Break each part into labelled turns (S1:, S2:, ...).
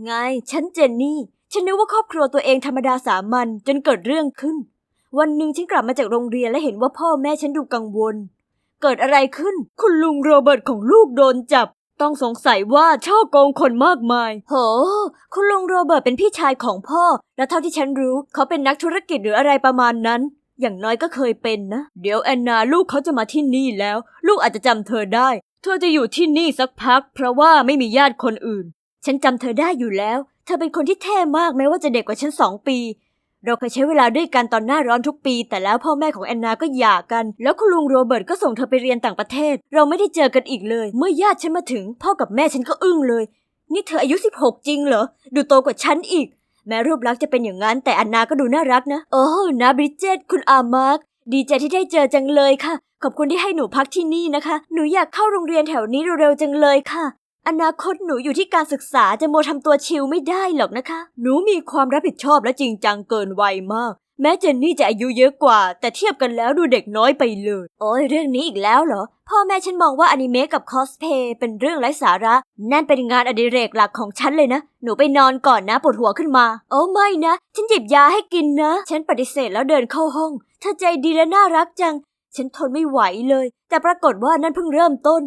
S1: ไง ฉันเจนนี่ ฉันนึกว่าครอบครัวตัวเองธรรมดาสามัญจนเกิดเรื่องขึ้น วันหนึ่งฉันกลับมาจากโรงเรียนและเห็นว่าพ่อแม่ฉันดูกังวล เกิดอะไรขึ้น คุณลุงโรเบิร์ตของลูกโดนจับ ต้องสงสัยว่าช่อโกงคนมากมาย โห คุณลุงโรเบิร์ตเป็นพี่ชายของพ่อ และเท่าที่ฉันรู้ เขาเป็นนักธุรกิจหรืออะไรประมาณนั้น อย่างน้อยก็เคยเป็นนะ เดี๋ยวแอนนาลูกเขาจะมาที่นี่แล้ว ลูกอาจจะจำเธอได้ เธอจะอยู่ที่นี่สักพัก เพราะว่าไม่มีญาติคนอื่น ฉันจำเธอได้อยู่แล้ว เธอเป็นคนที่เท่มากแม้ว่าจะเด็กกว่าฉันสองปี เราเคยใช้เวลาด้วยกันตอนหน้าร้อนทุกปี แต่แล้วพ่อแม่ของแอนนาก็หย่ากัน แล้วคุณลุงโรเบิร์ตก็ส่งเธอไปเรียนต่างประเทศ เราไม่ได้เจอกันอีกเลย เมื่อญาติฉันมาถึง พ่อกับแม่ฉันก็อึ้งเลย นี่เธออายุ 16 จริงเหรอ ดูโตกว่าฉันอีก แม้รูปลักษณ์จะเป็นอย่างนั้นแต่แอนนาก็ดูน่ารักนะ โอ้นะบริเจตคุณอามาร์คดีใจที่ได้เจอจังเลยค่ะ ขอบคุณที่ให้หนูพักที่นี่นะคะ หนูอยากเข้าโรงเรียนแถวนี้เร็วๆจังเลยค่ะ อนาคตหนูอยู่ที่การศึกษาจะโมวทำตัวชิลไม่ได้หรอกนะคะ หนูมีความรับผิดชอบและจริงจังเกินวัยมาก แม้เจนนี่จะอายุเยอะกว่า แต่เทียบกันแล้วดูเด็กน้อยไปเลย โอ้ยเรื่องนี้อีกแล้วเหรอ พ่อแม่ฉันมองว่าอนิเมะกับคอสเพย์เป็นเรื่องไร้สาระ นั่นเป็นงานอดิเรกหลักของฉันเลยนะ หนูไปนอนก่อนนะปวดหัวขึ้นมา โอ้ไม่นะ ฉันหยิบยาให้กินนะ ฉันปฏิเสธแล้วเดินเข้าห้องเธอใจดีและน่ารักจัง ฉันทนไม่ไหวเลย แต่ปรากฏว่านั่นเพิ่งเริ่มต้น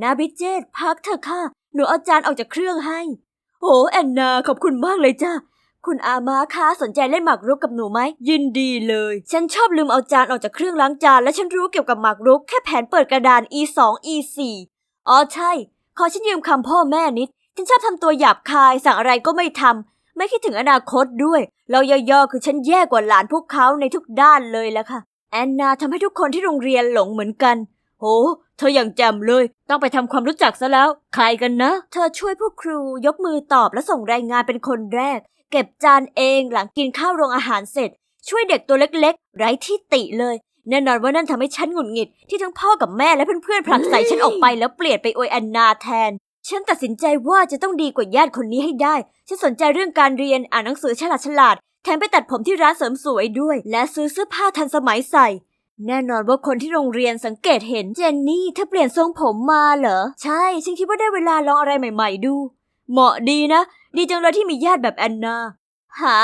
S1: นาบิเจตพักเถอะค่ะ หนูเอาจานออกจากเครื่องให้ โอ้แอนนาขอบคุณมากเลยจ้าคุณอามาคะสนใจเล่นหมากรุกกับหนูไหม ยินดีเลย ฉันชอบลืมเอาจานออกจากเครื่องล้างจาน และฉันรู้เกี่ยวกับหมากรุกแค่แผนเปิดกระดาน e 2 e 4อ๋อใช่ ขอฉันยืมคำพ่อแม่นิด ฉันชอบทำตัวหยาบคาย สั่งอะไรก็ไม่ทำไม่คิดถึงอนาคตด้วย เราย่อๆคือฉันแย่กว่าหลานพวกเขาในทุกด้านเลยและค่ะ แอนนาทำให้ทุกคนที่โรงเรียนหลงเหมือนกัน โห เธออย่างแจ่มเลย ต้องไปทำความรู้จักซะแล้ว ใครกันนะ เธอช่วยพวกครูยกมือตอบและส่งรายงานเป็นคนแรก เก็บจานเองหลังกินข้าวโรงอาหารเสร็จ ช่วยเด็กตัวเล็กๆ ไร้ที่ติเลย แน่นอนว่านั่นทำให้ฉันหงุดหงิด ที่ทั้งพ่อกับแม่และเพื่อนๆผลักใส่ฉันออกไปแล้วเปลี่ยนไปอวยแอนนาแทน ฉันตัดสินใจว่าจะต้องดีกว่าญาติคนนี้ให้ได้ ฉันสนใจเรื่องการเรียนอ่านหนังสือฉลาดฉลาดๆแถมไปตัดผมที่ร้านเสริมสวยด้วย และซื้อเสื้อผ้าทันสมัยใส่ แน่นอนว่าคนที่โรงเรียนสังเกตเห็นเจนนี่เธอเปลี่ยนทรงผมมาเหรอ ใช่ ฉันคิดว่าได้เวลาลองอะไรใหม่ ๆ ดู เหมาะดีนะ ดีจังเลยที่มีญาติแบบแอนนา หา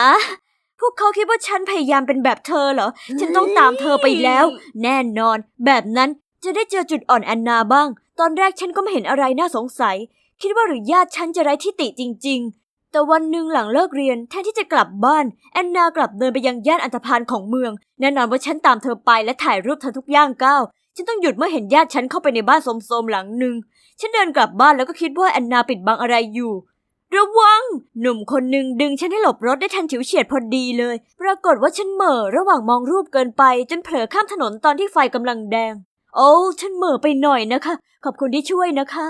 S1: พวกเขาคิดว่าฉันพยายามเป็นแบบเธอเหรอ ฉันต้องตามเธอไปแล้ว แน่นอน แบบนั้นจะได้เจอจุดอ่อนแอนนาบ้าง ตอนแรกฉันก็ไม่เห็นอะไรน่าสงสัย คิดว่าหรือญาติฉันจะไร้ที่ติจริงๆ แต่วันหนึ่งหลังเลิกเรียนแทนที่จะกลับบ้าน แอนนากลับเดินไปยังย่านอันธพาลของเมือง แน่นอนว่าฉันตามเธอไปและถ่ายรูปเธอทุกย่างก้าวฉันต้องหยุดเมื่อเห็นญาติฉันเข้าไปในบ้านโสมๆหลังหนึ่งฉันเดินกลับบ้านแล้วก็คิดว่าแอนนาปิดบังอะไรอยู่ ระวัง หนุ่มคนหนึ่งดึงฉันให้หลบรถได้ทันฉิวเฉียดพอดีเลย ปรากฏว่าฉันเหม่อระหว่างมองรูปเกินไป จนเผลอข้ามถนนตอนที่ไฟกำลังแดง โอ้ฉันเหม่อไปหน่อยนะคะ ขอบคุณที่ช่วยนะคะ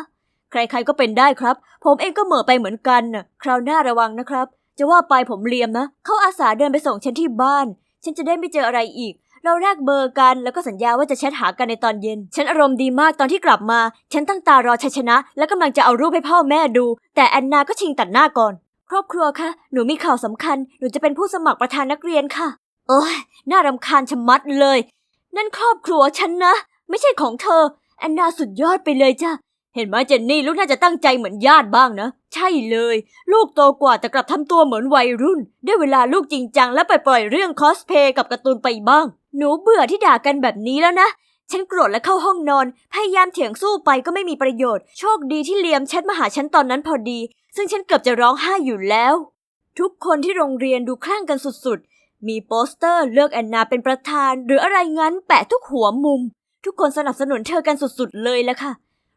S1: ใครๆก็เป็นได้ครับ ผมเองก็เหม่อไปเหมือนกันน่ะ คราวหน้าระวังนะครับ จะว่าไปผมเลียมนะ เขาอาสาเดินไปส่งฉันที่บ้าน ฉันจะได้ไม่เจออะไรอีก เราแลกเบอร์กัน แล้วก็สัญญาว่าจะแชทหากันในตอนเย็น ฉันอารมณ์ดีมากตอนที่กลับมา ฉันตั้งตารอชัยชนะ และกำลังจะเอารูปให้พ่อแม่ดู แต่แอนนาก็ชิงตัดหน้าก่อน ครอบครัวคะ หนูมีข่าวสำคัญ หนูจะเป็นผู้สมัครประธานนักเรียนค่ะ โอ้ยน่ารำคาญชะมัดเลย นั่นครอบครัวฉันนะ ไม่ใช่ของเธอแอนนาสุดยอดไปเลยจ้ะ เห็นไหมเจนนี่ลูกน่าจะตั้งใจเหมือนญาติบ้างนะ ใช่เลย ลูกโตกว่าแต่กลับทำตัวเหมือนวัยรุ่น ได้เวลาลูกจริงจังและไปปล่อยเรื่องคอสเพย์กับการ์ตูนไปบ้าง หนูเบื่อที่ด่ากันแบบนี้แล้วนะฉันโกรธและเข้าห้องนอน พยายามเถียงสู้ไปก็ไม่มีประโยชน์ โชคดีที่เลียมแชทมาหาฉันตอนนั้นพอดี ซึ่งฉันเกือบจะร้องไห้อยู่แล้ว ทุกคนที่โรงเรียนดูคลั่งกันสุดๆ มีโปสเตอร์เลือกแอนนาเป็นประธาน หรืออะไรงั้นแปะทุกหัวมุม ทุกคนสนับสนุนเธอกันสุดๆเลยละค่ะ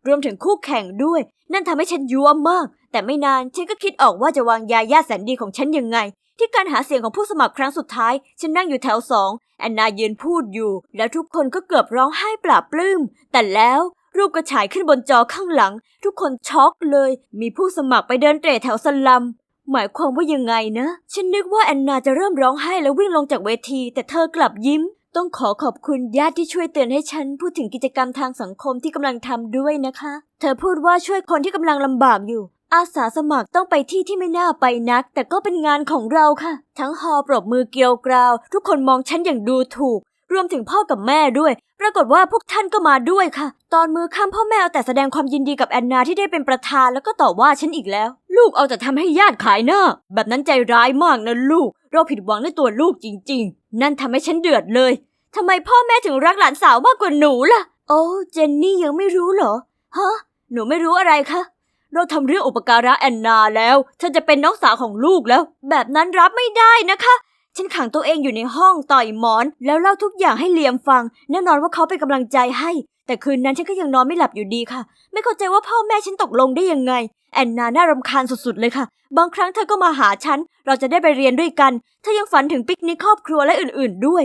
S1: รวมถึงคู่แข่งด้วย นั่นทำให้ฉันยั่วมาก แต่ไม่นานฉันก็คิดออกว่าจะวางยาย่าแสนดีของฉันยังไง ที่การหาเสียงของผู้สมัครครั้งสุดท้าย ฉันนั่งอยู่แถวสองแอนนายืนพูดอยู่ แล้วทุกคนก็เกือบร้องไห้ปลาบปลื้ม แต่แล้วรูปก็ฉายขึ้นบนจอข้างหลัง ทุกคนช็อกเลย มีผู้สมัครไปเดินเตร่แถวสลัม หมายความว่ายังไงนะ ฉันนึกว่าแอนนาจะเริ่มร้องไห้แล้ววิ่งลงจากเวที แต่เธอกลับยิ้ม ต้องขอขอบคุณญาติที่ช่วยเตือนให้ฉันพูดถึงกิจกรรมทางสังคมที่กำลังทำด้วยนะคะ เธอพูดว่าช่วยคนที่กำลังลำบากอยู่ อาสาสมัครต้องไปที่ที่ไม่น่าไปนัก แต่ก็เป็นงานของเราค่ะ ทั้งฮอปรบมือเกลียวกราว ทุกคนมองฉันอย่างดูถูก รวมถึงพ่อกับแม่ด้วย ปรากฏว่าพวกท่านก็มาด้วยค่ะ ตอนมือข้ามพ่อแม่เอาแต่แสดงความยินดีกับแอนนาที่ได้เป็นประธานแล้วก็ต่อว่าฉันอีกแล้ว ลูลูกเอาแต่ทำให้ญาติขายหน้าแบบนั้นใจร้ายมากนะลูก เราผิดหวังในตัวลูกจริง ๆ นั่นทำให้ฉันเดือดเลยทำไมพ่อแม่ถึงรักหลานสาวมากกว่าหนูล่ะ โอ้เจนนี่ยังไม่รู้เหรอ ฮะ หนูไม่รู้อะไรคะ เราทำเรื่องอุปการะแอนนาแล้วเธอจะเป็นน้องสาวของลูกแล้ว แบบนั้นรับไม่ได้นะคะ ฉันขังตัวเองอยู่ในห้องต่อยหมอน แล้วเล่าทุกอย่างให้เลียมฟัง แน่นอนว่าเขาเป็นกำลังใจให้ แต่คืนนั้นฉันก็ยังนอนไม่หลับอยู่ดีค่ะ ไม่เข้าใจว่าพ่อแม่ฉันตกลงได้ยังไง แอนนาน่ารำคาญสุดๆเลยค่ะ บางครั้งเธอก็มาหาฉัน เราจะได้ไปเรียนด้วยกัน เธอยังฝันถึงปิกนิกครอบครัวและอื่นๆด้วย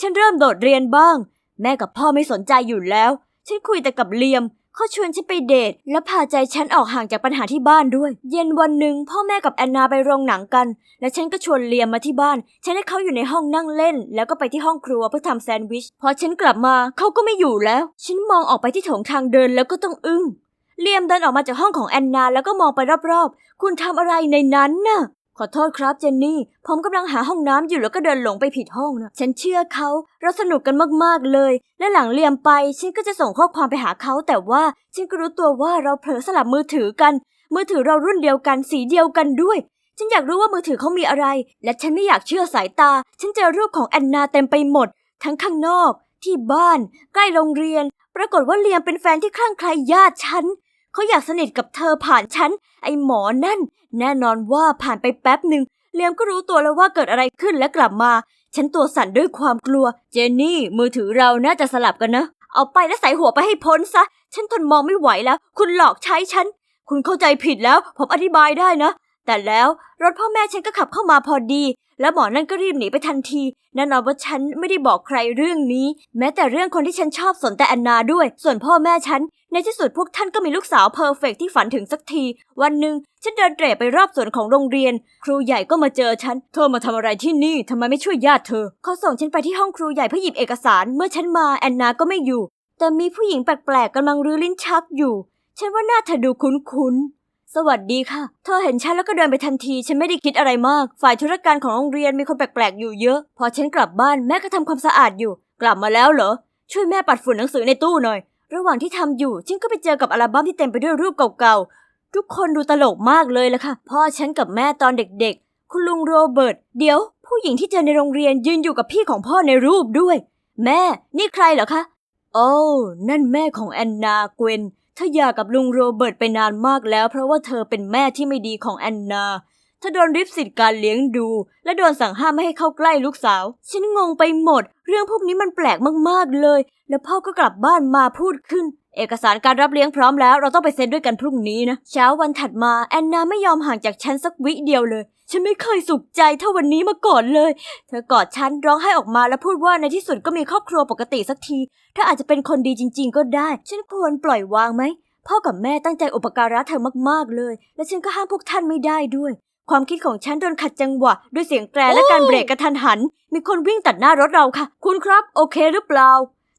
S1: ฉันเริ่มโดดเรียนบ้าง แม่กับพ่อไม่สนใจอยู่แล้ว ฉันคุยแต่กับเลียม เขาชวนฉันไปเดท และพาใจฉันออกห่างจากปัญหาที่บ้านด้วย เย็นวันหนึ่งพ่อแม่กับแอนนาไปโรงหนังกัน และฉันก็ชวนเลียมมาที่บ้าน ฉันให้เขาอยู่ในห้องนั่งเล่น แล้วก็ไปที่ห้องครัวเพื่อทำแซนด์วิช พอฉันกลับมาเขาก็ไม่อยู่แล้ว ฉันมองออกไปที่โถงทางเดินแล้วก็ต้องอึ้งเลียมเดินออกมาจากห้องของแอนนาแล้วก็มองไปรอบๆ คุณทำอะไรในนั้นน่ะ ขอโทษครับเจนนี่ ผมกำลังหาห้องน้ำอยู่แล้วก็เดินหลงไปผิดห้องนะ ฉันเชื่อเขา เราสนุกกันมากๆเลย และหลังเลียมไป ฉันก็จะส่งข้อความไปหาเขา แต่ว่าฉันก็รู้ตัวว่าเราเผลอสลับมือถือกัน มือถือเรารุ่นเดียวกัน สีเดียวกันด้วย ฉันอยากรู้ว่ามือถือเขามีอะไร และฉันไม่อยากเชื่อสายตา ฉันเจอรูปของแอนนาเต็มไปหมด ทั้งข้างนอก ที่บ้าน ใกล้โรงเรียน ปรากฏว่าเลียมเป็นแฟนที่คลั่งไคล้ญาติฉัน เขาอยากสนิทกับเธอผ่านฉัน ไอหมอนั่น แน่นอนว่าผ่านไปแป๊บหนึ่งเลียมก็รู้ตัวแล้วว่าเกิดอะไรขึ้นและกลับมา ฉันตัวสั่นด้วยความกลัว เจนนี่ มือถือเราน่าจะสลับกันนะ เอาไปแล้วใส่หัวไปให้พ้นซะ ฉันทนมองไม่ไหวแล้ว คุณหลอกใช้ฉัน คุณเข้าใจผิดแล้ว ผมอธิบายได้นะ แต่แล้วรถพ่อแม่ฉันก็ขับเข้ามาพอดี แล้วหมอนั่นก็รีบหนีไปทันทีแน่นอนว่าฉันไม่ได้บอกใครเรื่องนี้ แม้แต่เรื่องคนที่ฉันชอบสนแต่แอนนาด้วย ส่วนพ่อแม่ฉัน ในที่สุดพวกท่านก็มีลูกสาวเพอร์เฟกที่ฝันถึงสักที วันหนึ่งฉันเดินเตร่ไปรอบสวนของโรงเรียน ครูใหญ่ก็มาเจอฉัน เธอมาทำอะไรที่นี่ทำไมไม่ช่วยญาติเธอเขาส่งฉันไปที่ห้องครูใหญ่เพื่อหยิบเอกสาร เมื่อฉันมาแอนนาก็ไม่อยู่ แต่มีผู้หญิงแปลกๆกำลังรื้อลิ้นชักอยู่ ฉันว่าหน้าเธอดูคุ้นๆ สวัสดีค่ะ เธอเห็นฉันแล้วก็เดินไปทันที ฉันไม่ได้คิดอะไรมาก ฝ่ายธุรการของโรงเรียนมีคนแปลกๆอยู่เยอะ พอฉันกลับบ้านแม่ก็ทำความสะอาดอยู่ กลับมาแล้วเหรอ ช่วยแม่ปัดฝุ่นหนังสือในตู้หน่อย ระหว่างที่ทำอยู่ฉันก็ไปเจอกับอัลบั้มที่เต็มไปด้วยรูปเก่าๆ ทุกคนดูตลกมากเลยละค่ะ พ่อฉันกับแม่ตอนเด็กๆ คุณลุงโรเบิร์ต เดี๋ยว ผู้หญิงที่เจอในโรงเรียนยืนอยู่กับพี่ของพ่อในรูปด้วย แม่ นี่ใครเหรอคะ โอ้ นั่นแม่ของแอนนาเกวน เธอหย่ากับลุงโรเบิร์ตไปนานมากแล้ว เพราะว่าเธอเป็นแม่ที่ไม่ดีของแอนนาเธอโดนริบสิทธิ์การเลี้ยงดู และโดนสั่งห้ามไม่ให้เข้าใกล้ลูกสาว ฉันงงไปหมด เรื่องพวกนี้มันแปลกมากๆเลย แล้วพ่อก็กลับบ้านมาพูดขึ้น เอกสารการรับเลี้ยงพร้อมแล้ว เราต้องไปเซ็นด้วยกันพรุ่งนี้นะ เช้าวันถัดมาแอนนาไม่ยอมห่างจากฉันสักวิเดียวเลย ฉันไม่เคยสุขใจเท่าวันนี้มาก่อนเลย เธอกอดฉันร้องไห้ออกมาแล้วพูดว่าในที่สุดก็มีครอบครัวปกติสักทีถ้าอาจจะเป็นคนดีจริง ๆ ก็ได้ ฉันควรปล่อยวางไหมพ่อกับแม่ตั้งใจอุปการะเธอมากๆเลย และฉันก็ห้ามพวกท่านไม่ได้ด้วย ความคิดของฉันโดนขัดจังหวะด้วยเสียงแตรและการเบรกกระทันหัน มีคนวิ่งตัดหน้ารถเราค่ะ คุณครับ โอเคหรือเปล่า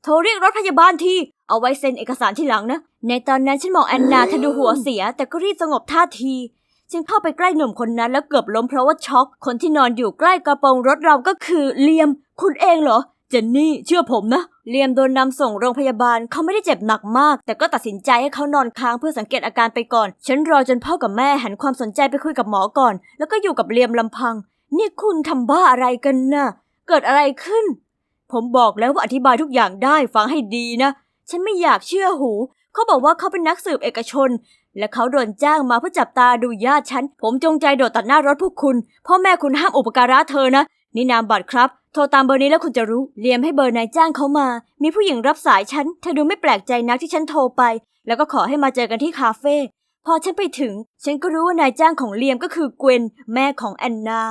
S1: โทรเรียกรถพยาบาลทีเอาไว้เซ็นเอกสารที่หลังนะ ในตอนนั้นฉันมองแอนนาเธอดูหัวเสีย แต่ก็รีบสงบท่าทีฉันเข้าไปใกล้หนุ่มคนนั้นแล้วเกือบล้มเพราะว่าช็อก คนที่นอนอยู่ใกล้กระโปรงรถเราก็คือเลียม คุณเองเหรอ เจนนี่เชื่อผมนะ เลียมโดนนำส่งโรงพยาบาลเขาไม่ได้เจ็บหนักมาก แต่ก็ตัดสินใจให้เขานอนค้างเพื่อสังเกตอาการไปก่อน ฉันรอจนพ่อกับแม่หันความสนใจไปคุยกับหมอก่อน แล้วก็อยู่กับเลียมลำพัง นี่คุณทำบ้าอะไรกันน่ะ เกิดอะไรขึ้น ผมบอกแล้วว่าอธิบายทุกอย่างได้ฟังให้ดีนะ ฉันไม่อยากเชื่อหู เขาบอกว่าเขาเป็นนักสืบเอกชน และเขาโดนจ้างมาเพื่อจับตาดูญาติฉัน ผมจงใจโดดตัดหน้ารถพวกคุณ พ่อแม่คุณห้ามอุปการะเธอนะ นี่นามบัตรครับ โทรตามเบอร์นี้แล้วคุณจะรู้ เลียมให้เบอร์นายจ้างเขามา มีผู้หญิงรับสายฉัน เธอดูไม่แปลกใจนักที่ฉันโทรไป แล้วก็ขอให้มาเจอกันที่คาเฟ่ พอฉันไปถึง ฉันก็รู้ว่านายจ้างของเลียมก็คือเกวนแม่ของแอนนา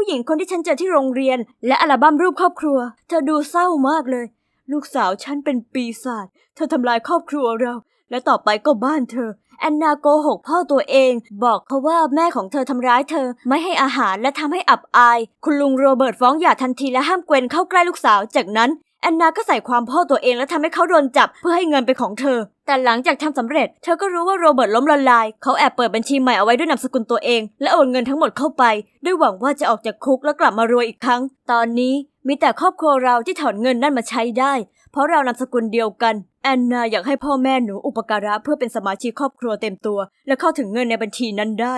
S1: ผู้หญิงคนที่ฉันเจอที่โรงเรียน และอัลบั้มรูปครอบครัว เธอดูเศร้ามากเลย ลูกสาวฉันเป็นปีศาจเธอทำลายครอบครัวเรา และต่อไปก็บ้านเธอ แอนนาโกหกพ่อตัวเอง บอกเขาว่าแม่ของเธอทำร้ายเธอ ไม่ให้อาหารและทำให้อับอาย คุณลุงโรเบิร์ตฟ้องหย่าทันทีและห้ามเกวนเข้าใกล้ลูกสาว จากนั้น แอนนาก็ใส่ความพ่อตัวเองและทำให้เขาโดนจับเพื่อให้เงินเป็นของเธอ แต่หลังจากทำสำเร็จ เธอก็รู้ว่าโรเบิร์ตล้มละลาย เขาแอบเปิดบัญชีใหม่เอาไว้ด้วยนามสกุลตัวเอง และโอนเงินทั้งหมดเข้าไป ด้วยหวังว่าจะออกจากคุกแล้วกลับมารวยอีกครั้ง ตอนนี้มีแต่ครอบครัวเราที่ถอนเงินนั่นมาใช้ได้ เพราะเรานามสกุลเดียวกัน แอนนาอยากให้พ่อแม่หนูอุปการะเพื่อเป็นสมาชิกครอบครัวเต็มตัว และเข้าถึงเงินในบัญชีนั้นได้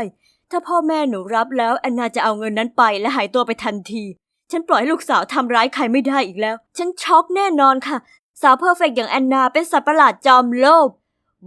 S1: ถ้าพ่อแม่หนูรับแล้วแอนนาจะเอาเงินนั้นไปและหายตัวไปทันที ฉันปล่อยให้ลูกสาวทำร้ายใครไม่ได้อีกแล้ว ฉันช็อกแน่นอนค่ะ สาวเพอร์เฟกต์อย่างแอนนาเป็นสัตว์ประหลาดจอมโลภ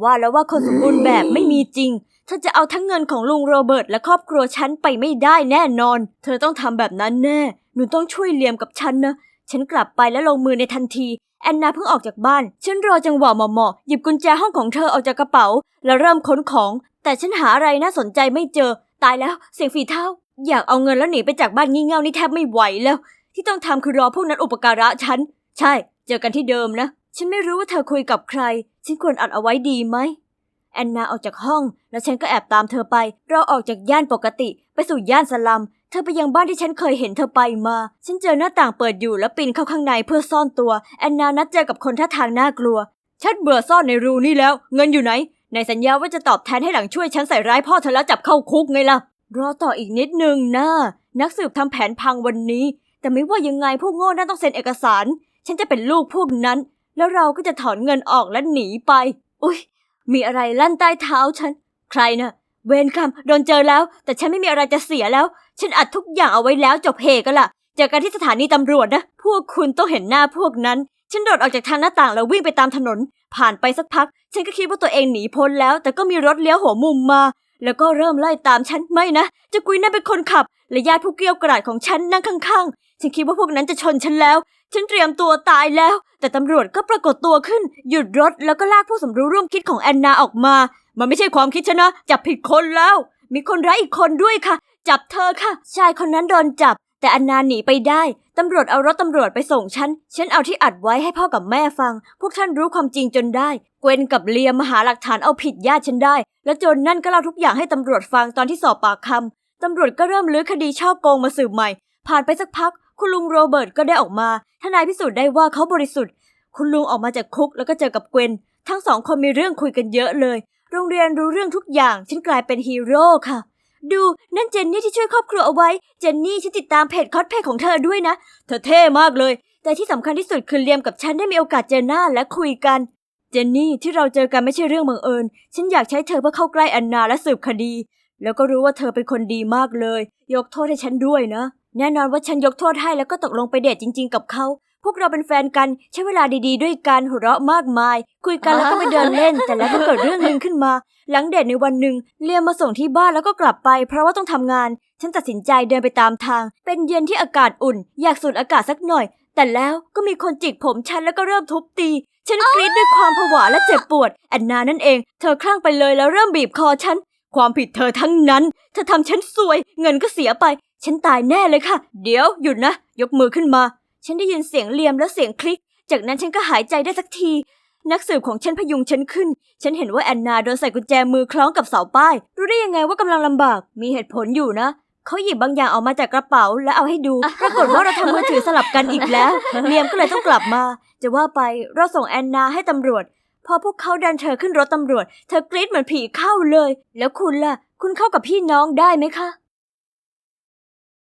S1: ว่าแล้วว่าคนสมบูรณ์แบบไม่มีจริงเธอจะเอาทั้งเงินของลุงโรเบิร์ตและครอบครัวฉันไปไม่ได้แน่นอน เธอต้องทำแบบนั้นแน่ หนูต้องช่วยเลียมกับฉันนะ ฉันกลับไปและลงมือในทันที แอนนาเพิ่งออกจากบ้าน ฉันรอจังหวะเหมาะๆหยิบกุญแจห้องของเธอออกจากกระเป๋า แล้วเริ่มค้นของ แต่ฉันหาอะไรน่าสนใจไม่เจอ ตายแล้ว เสียงฝีเท้า อยากเอาเงินแล้วหนีไปจากบ้านงี่เง่านี่แทบไม่ไหวแล้ว ที่ต้องทำคือรอพวกนั้นอุปการะฉัน ใช่ เจอกันที่เดิมนะ ฉันไม่รู้ว่าเธอคุยกับใคร ฉันควรอัดเอาไว้ดีไหม แอนนาออกจากห้อง แล้วฉันก็แอบตามเธอไป เราออกจากย่านปกติไปสู่ย่านสลัม เธอไปยังบ้านที่ฉันเคยเห็นเธอไปมา ฉันเจอหน้าต่างเปิดอยู่แล้วปีนเข้าข้างในเพื่อซ่อนตัว แอนนานัดเจอกับคนท่าทางน่ากลัว ฉันเบื่อซ่อนในรูนี่แล้ว เงินอยู่ไหนในสัญญาว่าจะตอบแทนให้หลังช่วยฉันใส่ร้ายพ่อเธอแล้วจับเข้าคุกไงล่ะ รอต่ออีกนิดนึงนะนักสืบทำแผนพังวันนี้ แต่ไม่ว่ายังไงพวกโง่นั่นต้องเซ็นเอกสาร ฉันจะเป็นลูกพวกนั้น แล้วเราก็จะถอนเงินออกและหนีไป อุ้ยมีอะไรลั่นใต้เท้าฉัน ใครนะ่ะเวนคำโดนเจอแล้ว แต่ฉันไม่มีอะไรจะเสียแล้ว ฉันอัดทุกอย่างเอาไว้แล้วจบเพกันล่ะเจอกันที่สถานีตำรวจนะ พวกคุณต้องเห็นหน้าพวกนั้น ฉันโดดออกจากทางหน้าต่างแล้ววิ่งไปตามถนน ผ่านไปสักพัก ฉันก็คิดว่าตัวเองหนีพ้นแล้ว แต่ก็มีรถเลี้ยวหัวมุมมา แล้วก็เริ่มไล่ตามฉันไม่นะจะกุยนั่นเป็นคนขับ และญาติผู้เกลี้ยวกราดของฉันนั่งข้างๆ ฉันคิดว่าพวกนั้นจะชนฉันแล้ว ฉันเตรียมตัวตายแล้ว แต่ตำรวจก็ปรากฏตัวขึ้น หยุดรถแล้วก็ลากผู้สมรู้ร่วมคิดของแอนนาออกมา มันไม่ใช่ความคิดฉันนะ จับผิดคนแล้ว มีคนร้ายอีกคนด้วยค่ะ จับเธอค่ะ ชายคนนั้นโดนจับ แต่แอนนาหนีไปได้ ตำรวจเอารถตำรวจไปส่งฉัน ฉันเอาที่อัดไว้ให้พ่อกับแม่ฟัง พวกท่านรู้ความจริงจนได้ เกวนกับเลียมาหาหลักฐานเอาผิดญาติฉันได้ แล้วโจนนั่นก็เล่าทุกอย่างให้ตำรวจฟังตอนที่สอบปากคำ ตำรวจก็เริ่มลื้อคดีช่อโกงมาสืบใหม่ ผ่านไปสักพัก คุณลุงโรเบิร์ตก็ได้ออกมา ทนายพิสูจน์ได้ว่าเขาบริสุทธิ์ คุณลุงออกมาจากคุกแล้วก็เจอกับเกวน ทั้งสองคนมีเรื่องคุยกันเยอะเลย โรงเรียนรู้เรื่องทุกอย่าง ฉันกลายเป็นฮีโร่ค่ะ ดูนั่นเจนนี่ที่ช่วยครอบครัวเอาไว้ เจนนี่ฉันติดตามเพจคอสเพจของเธอด้วยนะ เธอเท่มากเลย แต่ที่สำคัญที่สุดคือเลียมกับฉันได้มีโอกาสเจอหน้าและคุยกัน เจนนี่ที่เราเจอกันไม่ใช่เรื่องบังเอิญ ฉันอยากใช้เธอเพื่อเข้าใกล้อนนาและสืบคดี แล้วก็รู้ว่าเธอเป็นคนดีมากเลย ยกโทษให้ฉันด้วยนะ แน่นอนว่าฉันยกโทษให้แล้วก็ตกลงไปเดทจริง ๆ กับเขา พวกเราเป็นแฟนกันใช้เวลาดีๆ ด้วยกันหัวเราะมากมาย คุยกันแล้วก็ไปเดินเล่น แต่แล้วก็เกิดเรื่องหนึ่งขึ้นมา หลังเดทในวันหนึ่งเลียมมาส่งที่บ้านแล้วก็กลับไป เพราะว่าต้องทำงาน ฉันตัดสินใจเดินไปตามทาง เป็นเย็นที่อากาศอุ่น อยากสูดอากาศสักหน่อย แต่แล้วก็มีคนจิกผมฉันแล้วก็เริ่มทุบตี ฉันกรีดด้วยความผวาและเจ็บปวดแอนนานั่นเอง เธอคลั่งไปเลยแล้วเริ่มบีบคอฉันความผิดเธอทั้งนั้น เธอทำฉันซวย เงินก็เสียไป ฉันตายแน่เลยค่ะ เดี๋ยวหยุดนะ ยกมือขึ้นมา ฉันได้ยินเสียงเลียมและเสียงคลิก จากนั้นฉันก็หายใจได้สักที นักสืบของฉันพยุงฉันขึ้น ฉันเห็นว่าแอนนาโดนใส่กุญแจมือคล้องกับเสาป้าย รู้ได้ยังไงว่ากำลังลำบาก มีเหตุผลอยู่นะ เขาหยิบบางอย่างออกมาจากกระเป๋าแล้วเอาให้ดู ปรากฏว่าเราทำมือถือสลับกันอีกแล้ว เลียมก็เลยต้องกลับมา จะว่าไปเราส่งแอนนาให้ตำรวจ พอพวกเขาดันเธอขึ้นรถตำรวจ เธอกรี๊ดเหมือนผีเข้าเลย แล้วคุณล่ะ คุณเข้ากับพี่น้องได้ไหมคะ